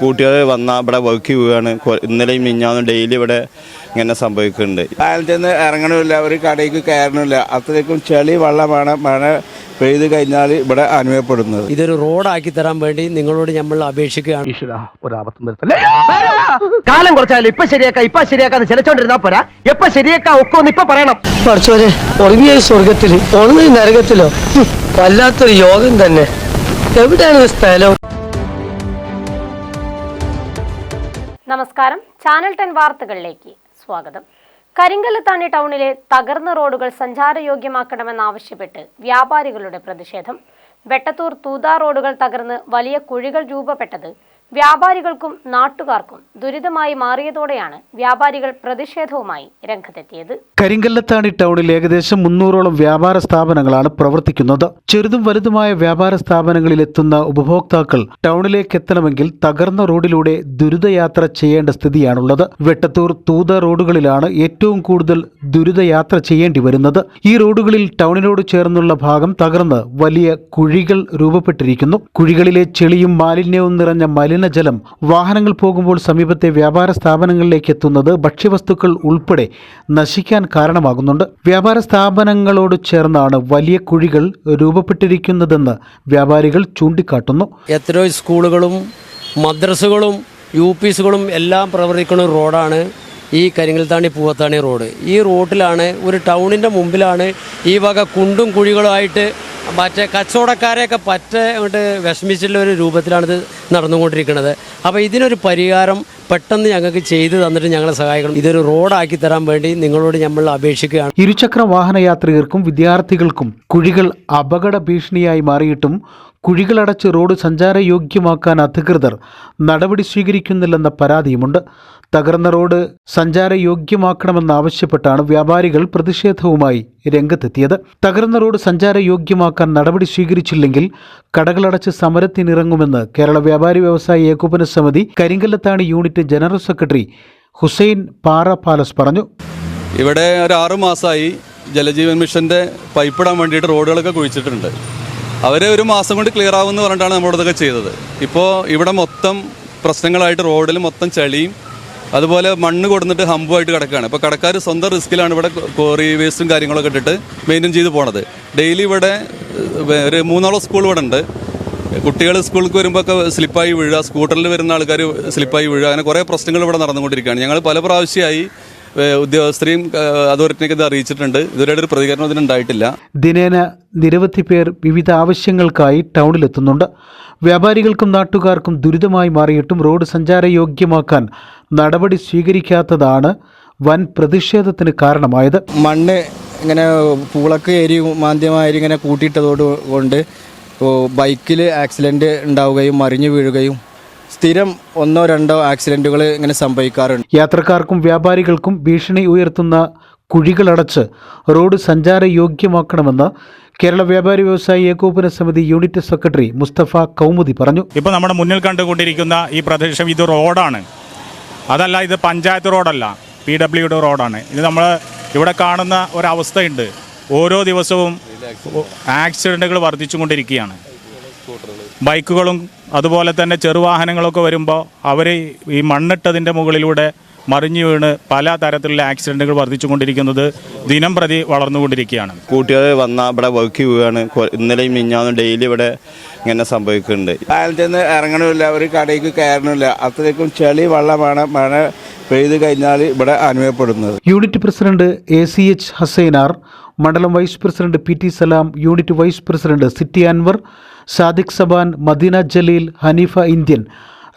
കുട്ടികൾ വന്നാൽ ഇവിടെ വർക്ക് പോവുകയാണ് കൊ- ഇന്നലെയും മിഞ്ഞാന്നും ഡെയിലി ഇവിടെ ഇങ്ങനെ സംഭവിക്കുന്നുണ്ട്. പാലത്തിൽ നിന്ന് ഇറങ്ങണമില്ല ഒരു കടയ്ക്ക് കയറണമില്ല. അത്രയ്ക്കും ചെളി വെള്ളമാണ് മഴ പെയ്ത് കഴിഞ്ഞാൽ ഇവിടെ അനുഭവപ്പെടുന്നത്. ഇതൊരു റോഡാക്കി തരാൻ വേണ്ടി നിങ്ങളോട് നമ്മൾ അപേക്ഷിക്കുകയാണ്. കാലം കുറച്ചാലും ഇപ്പൊ ശരിയാക്കാം ഇപ്പൊ ശരിയാക്കാന്ന് ചിലച്ചോണ്ടിരുന്നാ പോരാ. എപ്പൊ ശരിയാക്കാം ഒക്കെ ഒന്ന് ഇപ്പൊ പറയണം. പഠിച്ചോരെ ഉറങ്ങിയ സ്വർഗത്തിൽ ഒന്ന് നരകത്തിലോ? വല്ലാത്തൊരു യോഗം തന്നെ. എവിടെയാണ് സ്ഥലം? നമസ്കാരം. ചാനൽ ടെൻ വാർത്തകളിലേക്ക് സ്വാഗതം. കരിങ്കല്ലത്താണി ടൗണിലെ തകർന്ന റോഡുകൾ സഞ്ചാരയോഗ്യമാക്കണമെന്നാവശ്യപ്പെട്ട് വ്യാപാരികളുടെ പ്രതിഷേധം. വെട്ടത്തൂർ തൂതാ റോഡുകൾ തകർന്ന് വലിയ കുഴികൾ രൂപപ്പെട്ടത് വ്യാപാരികൾക്കും നാട്ടുകാർക്കും ദുരിതമായി മാറിയതോടെയാണ് വ്യാപാരികൾ പ്രതിഷേധവുമായി രംഗത്തെത്തിയത്. കരിങ്കല്ലത്താണി ടൗണിൽ ഏകദേശം മുന്നൂറോളം വ്യാപാര സ്ഥാപനങ്ങളാണ് പ്രവർത്തിക്കുന്നത്. ചെറുതും വലുതുമായ വ്യാപാര സ്ഥാപനങ്ങളിൽ എത്തുന്ന ഉപഭോക്താക്കൾ ടൗണിലേക്ക് എത്തണമെങ്കിൽ തകർന്ന റോഡിലൂടെ ദുരിതയാത്ര ചെയ്യേണ്ട സ്ഥിതിയാണുള്ളത്. വെട്ടത്തൂർ തൂത റോഡുകളിലാണ് ഏറ്റവും കൂടുതൽ ദുരിതയാത്ര ചെയ്യേണ്ടി വരുന്നത്. ഈ റോഡുകളിൽ ടൗണിനോട് ചേർന്നുള്ള ഭാഗം തകർന്ന് വലിയ കുഴികൾ രൂപപ്പെട്ടിരിക്കുന്നു. കുഴികളിലെ ചെളിയും മാലിന്യവും നിറഞ്ഞ മലിനജലം വാഹനങ്ങൾ പോകുമ്പോൾ സമീപത്തെ വ്യാപാര സ്ഥാപനങ്ങളിലേക്ക് എത്തുന്നത് ഭക്ഷ്യവസ്തുക്കൾ ഉൾപ്പെടെ നശിക്കാൻ കാരണമാകുന്നുണ്ട്. വ്യാപാര സ്ഥാപനങ്ങളോട് ചേർന്നാണ് വലിയ കുഴികൾ രൂപപ്പെട്ടിരിക്കുന്നതെന്ന് വ്യാപാരികൾ ചൂണ്ടിക്കാട്ടുന്നു. എത്രയോ സ്കൂളുകളും മദ്രസകളും യു പി എല്ലാം പ്രവർത്തിക്കുന്ന റോഡാണ് ഈ കരിങ്ങൽത്താണി പൂവത്താണി റോഡ്. ഈ റോഡിലാണ് ഒരു ടൗണിന്റെ മുമ്പിലാണ് ഈ വക കുണ്ടും കുഴികളുമായിട്ട് മറ്റേ കച്ചവടക്കാരെയൊക്കെ പറ്റ അങ്ങോട്ട് വിഷമിച്ചുള്ള ഒരു രൂപത്തിലാണിത് നടന്നുകൊണ്ടിരിക്കുന്നത്. അപ്പോൾ ഇതിനൊരു പരിഹാരം പെട്ടെന്ന് ഞങ്ങൾക്ക് ചെയ്തു തന്നിട്ട് ഞങ്ങളെ സഹായിക്കണം. ഇതൊരു റോഡാക്കി തരാൻ വേണ്ടി നിങ്ങളോട് നമ്മൾ അപേക്ഷിക്കുകയാണ്. ഇരുചക്ര വാഹന യാത്രികർക്കും വിദ്യാർത്ഥികൾക്കും കുഴികൾ അപകട ഭീഷണിയായി മാറിയിട്ടും കുഴികളടച്ച് റോഡ് സഞ്ചാരയോഗ്യമാക്കാൻ അധികൃതർ നടപടി സ്വീകരിക്കുന്നില്ലെന്ന പരാതിയുമുണ്ട്. തകർന്ന റോഡ് സഞ്ചാരയോഗ്യമാക്കണമെന്നാവശ്യപ്പെട്ടാണ് വ്യാപാരികൾ പ്രതിഷേധവുമായി രംഗത്തെത്തിയത്. തകർന്ന റോഡ് സഞ്ചാരയോഗ്യമാക്കാൻ നടപടി സ്വീകരിച്ചില്ലെങ്കിൽ കടകളടച്ച് സമരത്തിനിറങ്ങുമെന്ന് കേരള വ്യാപാരി വ്യവസായ ഏകോപന സമിതി കരിങ്കല്ലത്താണ് യൂണിറ്റ് ജനറൽ സെക്രട്ടറി ഹുസൈൻ പാറ പാലസ് പറഞ്ഞു. ഇവിടെ ഒരു ആറു മാസമായി ജലജീവൻ മിഷന്റെ പൈപ്പിടാൻ വേണ്ടിയിട്ട് റോഡുകളൊക്കെ കുഴിച്ചിട്ടുണ്ട്. അവരെ ഒരു മാസം കൊണ്ട് ക്ലിയർ ആവുമെന്ന് പറഞ്ഞിട്ടാണ് നമ്മളോടൊക്കെ ചെയ്തത്. ഇപ്പോൾ ഇവിടെ മൊത്തം പ്രശ്നങ്ങളായിട്ട് റോഡിൽ മൊത്തം ചളിയും അതുപോലെ മണ്ണ് കൊടുത്തിട്ട് ഹമ്പുമായിട്ട് കിടക്കുകയാണ്. ഇപ്പോൾ കടക്കാർ സ്വന്തം റിസ്ക്കിലാണ് ഇവിടെ കോറി വേസ്റ്റും കാര്യങ്ങളൊക്കെ ഇട്ടിട്ട് മെയിന്റെയിൻ ചെയ്ത് പോണത്. ഡെയിലി ഇവിടെ ഒരു മൂന്നോളം സ്കൂൾ ഇവിടെ ഉണ്ട്. കുട്ടികൾ സ്കൂളിലേക്ക് വരുമ്പോൾ ഒക്കെ സ്ലിപ്പായി വീഴുക സ്കൂട്ടറിൽ വരുന്ന ആൾക്കാർ സ്ലിപ്പായി വീഴുക അങ്ങനെ കുറേ പ്രശ്നങ്ങൾ ഇവിടെ നടന്നുകൊണ്ടിരിക്കുകയാണ്. ഞങ്ങൾ പല പ്രാവശ്യമായി ഉദ്യോഗസ്ഥരെയും അതോറിറ്റിനെയൊക്കെ ഇത് അറിയിച്ചിട്ടുണ്ട്. ഇതുവരെ ഒരു പ്രതികരണം ഇതിനുണ്ടായിട്ടില്ല ദിനേന നിരവധി പേർ വിവിധ ആവശ്യങ്ങൾക്കായി ടൗണിലെത്തുന്നുണ്ട്. വ്യാപാരികൾക്കും നാട്ടുകാർക്കും ദുരിതമായി മാറിയിട്ടും റോഡ് സഞ്ചാരയോഗ്യമാക്കാൻ നടപടി സ്വീകരിക്കാത്തതാണ് വൻ പ്രതിഷേധത്തിന് കാരണമായത്. മണ്ണ് ഇങ്ങനെ പൂളക്ക് ഏരി മാന്ദ്യമായി ഇങ്ങനെ കൂട്ടിയിട്ടതോട് കൊണ്ട് ബൈക്കിൽ ആക്സിഡന്റ് ഉണ്ടാവുകയും മറിഞ്ഞു വീഴുകയും സ്ഥിരം ഒന്നോ രണ്ടോ ആക്സിഡന്റുകൾ ഇങ്ങനെ സംഭവിക്കാറുണ്ട്. യാത്രക്കാർക്കും വ്യാപാരികൾക്കും ഭീഷണി ഉയർത്തുന്ന കുഴികളടച്ച് റോഡ് സഞ്ചാര യോഗ്യമാക്കണമെന്ന് കേരള വ്യാപാരി വ്യവസായി ഏകോപന സമിതി യൂണിറ്റ് സെക്രട്ടറി മുസ്തഫ കൗമുദി പറഞ്ഞു. ഇപ്പോൾ നമ്മുടെ മുന്നിൽ കണ്ടുകൊണ്ടിരിക്കുന്ന ഈ പ്രദേശം ഇത് റോഡാണ്. അതല്ല ഇത് പഞ്ചായത്ത് റോഡല്ല. പി ഡബ്ല്യുയുടെ റോഡാണ്. ഇത് നമ്മൾ ഇവിടെ കാണുന്ന ഒരവസ്ഥയുണ്ട്. ഓരോ ദിവസവും ആക്സിഡന്റുകൾ വർദ്ധിച്ചുകൊണ്ടിരിക്കുകയാണ്. ബൈക്കുകളും അതുപോലെ തന്നെ ചെറുവാഹനങ്ങളൊക്കെ വരുമ്പോൾ അവർ ഈ മണ്ണിട്ടതിന്റെ മുകളിലൂടെ മറിഞ്ഞു വീണ് പല തരത്തിലുള്ള ആക്സിഡന്റുകൾ വർദ്ധിച്ചുകൊണ്ടിരിക്കുന്നത് ദിനം പ്രതി വളർന്നുകൊണ്ടിരിക്കുകയാണ്. കൂട്ടികൾ വന്ന ഇവിടെ വർക്ക് പോവുകയാണ് കൊ- ഇന്നലെയും മിഞ്ഞാന്നും ഡെയിലി ഇവിടെ ഇങ്ങനെ സംഭവിക്കുന്നുണ്ട്. പാലത്തിന്ന് ഇറങ്ങണമില്ല ഒരു കടയ്ക്ക് കയറണമില്ല. അത്രയ്ക്കും ചെളി വെള്ളമാണ് മഴ പെയ്ത് കഴിഞ്ഞാൽ ഇവിടെ അനുഭവപ്പെടുന്നത്. Unit president A C H Hasainar മണ്ഡലം vice president P T Salam unit vice president city Anwar Sadiq Saban Madina Jaleel Haneefa Indian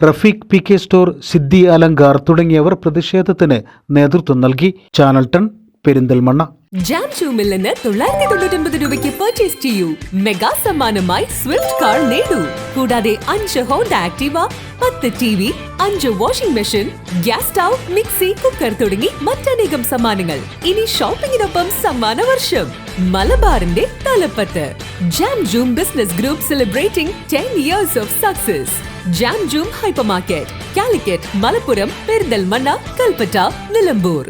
Rafeeq P K store Siddi Alankar തുടങ്ങിയവർ പ്രതിഷേധത്തിന് നേതൃത്വം നൽകി. ചാനൽ ടൺ പെരിന്തൽമണ്ണ. ജാം ഷൂമിൽ നിന്ന് തൊള്ളായിരത്തി തൊണ്ണൂറ്റൊൻപത് രൂപയ്ക്ക് പർച്ചേസ് ചെയ്യൂ. മെഗാ സമ്മാനമായി സ്വിഫ്റ്റ് കാർ നേടൂ. കൂടാതെ അഞ്ച് ഹോണ്ട ആക്ടിവ പത്ത് ടി വി അഞ്ച് washing machine gas stove mixie cooker തുടങ്ങി മറ്റനേകം സമ്മാനങ്ങൾ. ഇനി ഷോപ്പിംഗിനൊപ്പം സമ്മാന വർഷം മലബാറിന്റെ തലപ്പത്ത്. Jam Joom business group celebrating ten years of success Jam Joom hyper market Calicut Malappuram Perinthalmanna Kalpetta Nilambur.